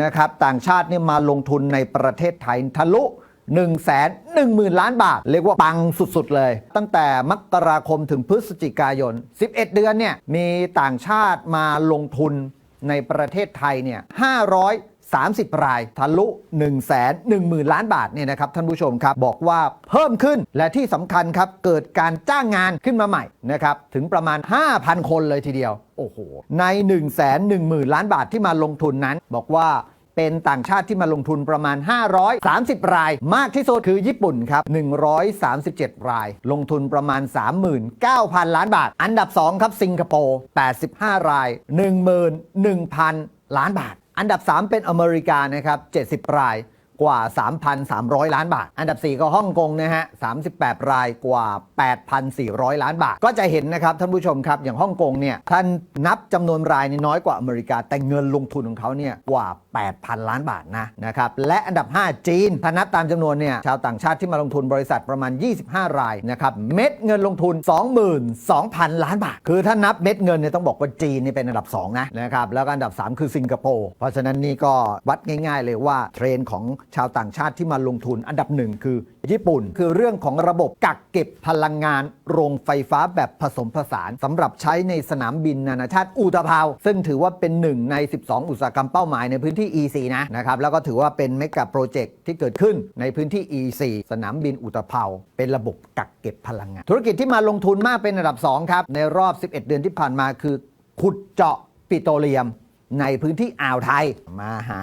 นะครับต่างชาติเนี่ยมาลงทุนในประเทศไทยทะลุ1 1 0 0 0 0 ล้านบาท เรียกว่าปังสุด ๆ เลย ตั้งแต่มกราคมถึงพฤศจิกายน 11 เดือนเนี่ยมีต่างชาติมาลงทุนในประเทศไทยเนี่ย 30 ราย ทะลุ1 1 0 0 0 0 ล้านบาทเนี่ยนะครับท่านผู้ชมครับ บอกว่าเพิ่มขึ้นและที่สำคัญครับ เกิดการจ้างงานขึ้นมาใหม่นะครับถึงประมาณ 5,000 คนเลยทีเดียว โอ้โห ใน 1 1 0 0 0 ล้านบาทที่มาลงทุนนั้น บอกว่าเป็นต่างชาติที่มาลงทุนประมาณ 530 ราย มากที่สุดคือญี่ปุ่นครับ 137 ราย ลงทุนประมาณ 39,000 ล้านบาท อันดับ 2 ครับสิงคโปร์ 85 ราย 11,000 ล้านบาท อันดับ 3 เป็นอเมริกานะครับ70 ราย กว่า 3,300 ล้านบาท อันดับ 4 ก็ฮ่องกงนะฮะ 38 รายกว่า 8,400 ล้านบาท ก็จะเห็นนะครับท่านผู้ชมครับ อย่างฮ่องกงเนี่ยท่านนับจำนวนรายน,น้อยกว่าอเมริกา แต่เงินลงทุนของเขาเนี่ยกว่า 8,000 ล้านบาทนะนะครับ และอันดับ 5 จีนถ้านับตามจำนวนเนี่ยชาวต่างชาติที่มาลงทุนบริษัทประมาณ 25 รายนะครับ เม็ดเงินลงทุน 22,000 ล้านบาท คือถ้านับเม็ดเงินเนี่ยต้องบอกว่าจีนนี่เป็นอันดับ2นะนะครับ แล้วก็อันดับ 3 คือสิงคโปร์ เพราะฉะนั้นนี่ก็วัดง่าย ๆ เลยว่าเทรนด์ของชาวต่างชาติที่มาลงทุนอันดับหนึ่งคือ ญี่ปุ่น คือเรื่องของระบบกักเก็บพลังงาน โรงไฟฟ้าแบบผสมผสานสำหรับใช้ในสนามบินนานาชาติอุตภาว ซึ่งถือว่าเป็นหนึ่งใน 12 อุตสาหกรรมเป้าหมายในพื้นที่ EC นะนะครับแล้วก็ถือว่าเป็นเมกะโปรเจกต์ที่เกิดขึ้นในพื้นที่ EC สนามบินอุตภาวเป็นระบบกักเก็บพลังงาน ธุรกิจที่มาลงทุนมากเป็นอันดับ2ครับในรอบ 11 เดือนที่ผ่านมาคือ ขุดเจาะปิโตรเลียมในพื้นที่อ่าวไทยมาหา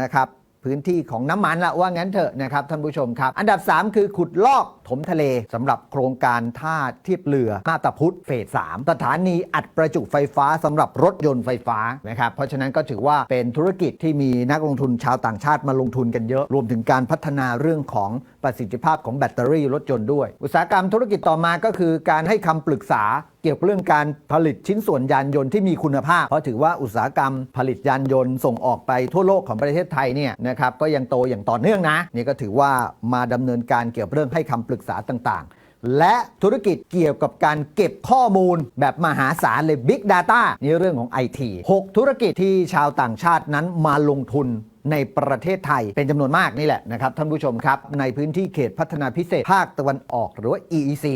นะครับ พื้นที่ของน้ำมันละว่างั้นเถอะนะครับท่านผู้ชมครับ อันดับ 3 คือขุดลอกถมทะเลสำหรับโครงการท่าเทียบเรือมาตาพุทธเฟส3สถานีอัดประจุไฟฟ้าสำหรับรถยนต์ไฟฟ้านะครับเพราะฉะนั้นก็ถือว่าเป็นธุรกิจที่มีนักลงทุนชาวต่างชาติมาลงทุนกันเยอะรวมถึงการพัฒนาเรื่องของประสิทธิภาพของแบตเตอรี่รถยนต์ด้วย อุตสาหกรรมธุรกิจต่อมาก็คือการให้คำปรึกษา เกี่ยวกับเรื่องการผลิตชิ้นส่วนยานยนต์ที่มีคุณภาพ เพราะถือว่าอุตสาหกรรมผลิตยานยนต์ส่งออกไปทั่วโลกของประเทศไทยเนี่ยนะครับก็ยังโตอย่างต่อเนื่องนะนี่ก็ถือว่ามาดำเนินการเกี่ยวกับเรื่องให้คำปรึกษาต่างๆและธุรกิจเกี่ยวกับการเก็บข้อมูลแบบมหาศาลเลย Big Data นี่เรื่องของ IT 6 ธุรกิจที่ชาวต่างชาตินั้นมาลงทุนในประเทศไทยเป็นจำนวนมากนี่แหละนะครับท่านผู้ชมครับ ในพื้นที่เขตพัฒนาพิเศษภาคตะวันออกหรือว่า EEC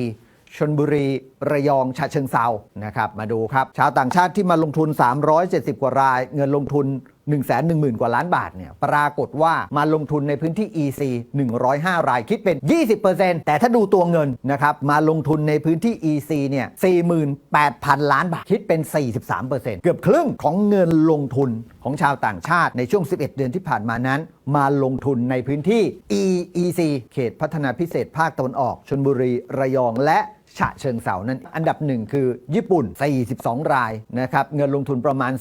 ชนบุรีระยองฉะเชิงเซานะครับมาดูครับ ชาวต่างชาติที่มาลงทุน 370 กว่าราย เงินลงทุน 1 1 0 0 0 0 กว่าล้านบาทเนี่ยปรากฏว่ามาลงทุนในพื้นที่ EC 105 รายคิดเป็น 20%แต่ถ้าดูตัวเงินนะครับมาลงทุนในพื้นที่ EC เนี่ย48,000 ล้านบาทคิดเป็น 43%เกือบครึ่งของเงินลงทุนของชาวต่างชาติในช่วง 11 เดือนที่ผ่านมานั้น มาลงทุนในพื้นที่ EEC เขตพัฒนาพิเศษภาคตะวันออกชนบุรีระยองและฉะเชิงเซานั้นอันดับหนึ่งคือญี่ปุ่น 42 รายนะครับเงินลงทุนประมาณ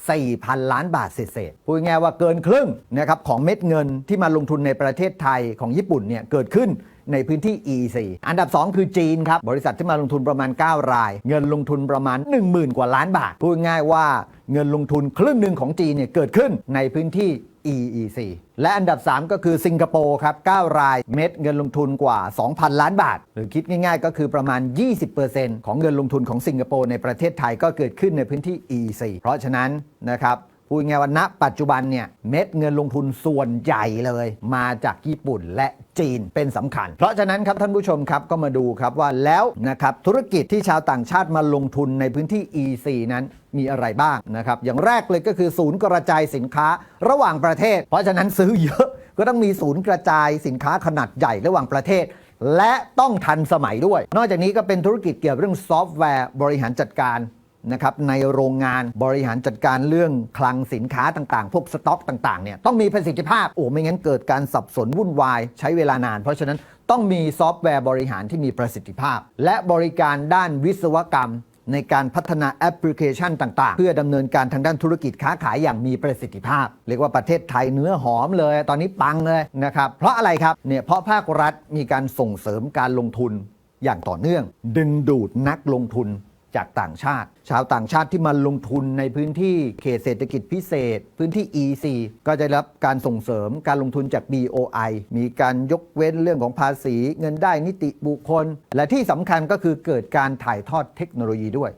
24,000 ล้านบาทเศษๆพูดง่ายว่าเกินครึ่งนะครับของเม็ดเงินที่มาลงทุนในประเทศไทยของญี่ปุ่นเนี่ยเกิดขึ้นในพื้นที่ EC อันดับ 2 คือจีนครับ บริษัทที่มาลงทุนประมาณ 9 ราย เงินลงทุนประมาณ 10,000 กว่าล้านบาท พูดง่ายว่าเงินลงทุนครึ่งหนึ่งของจีนเนี่ยเกิดขึ้นในพื้นที่ EEC และอันดับ 3 ก็คือสิงคโปร์ครับ 9 รายเม็ดเงินลงทุนกว่า 2,000 ล้านบาท หรือคิดง่ายๆ ก็คือประมาณ 20%ของเงินลงทุนของสิงคโปร์ในประเทศไทยก็เกิดขึ้นในพื้นที่ EEC เพราะฉะนั้นนะครับ พูดง่ายๆว่าณปัจจุบันเนี่ยเม็ดเงินลงทุนส่วนใหญ่เลย มาจากญี่ปุ่นและจีนเป็นสำคัญ เพราะฉะนั้นครับท่านผู้ชมครับก็มาดูครับว่าแล้วนะครับธุรกิจที่ชาวต่างชาติมาลงทุนในพื้นที่ EC นั้นมีอะไรบ้างนะครับ อย่างแรกเลยก็คือศูนย์กระจายสินค้าระหว่างประเทศ เพราะฉะนั้นซื้อเยอะก็ต้องมีศูนย์กระจายสินค้าขนาดใหญ่ระหว่างประเทศ และต้องทันสมัยด้วย นอกจากนี้ก็เป็นธุรกิจเกี่ยวกับเรื่องซอฟต์แวร์บริหารจัดการ นะครับในโรงงานบริหารจัดการเรื่องคลังสินค้าต่างๆ พวกสต็อกต่างๆเนี่ยต้องมีประสิทธิภาพโอ้ไม่งั้นเกิดการสับสนวุ่นวายใช้เวลานาน เพราะฉะนั้นต้องมีซอฟต์แวร์บริหารที่มีประสิทธิภาพ และบริการด้านวิศวกรรมในการพัฒนาแอปพลิเคชันต่างๆ เพื่อดำเนินการทางด้านธุรกิจค้าขายอย่างมีประสิทธิภาพ เรียกว่าประเทศไทยเนื้อหอมเลย ตอนนี้ปังเลยนะครับ เพราะอะไรครับเนี่ยเพราะภาครัฐมีการส่งเสริมการลงทุนอย่างต่อเนื่อง ดึงดูดนักลงทุน จากต่างชาติ ชาวต่างชาติที่มาลงทุนในพื้นที่เขตเศรษฐกิจพิเศษ พื้นที่ EC ก็จะรับการส่งเสริมการลงทุนจาก BOI มีการยกเว้นเรื่องของภาษี เงินได้นิติบุคคล และที่สำคัญก็คือเกิดการถ่ายทอดเทคโนโลยีด้วย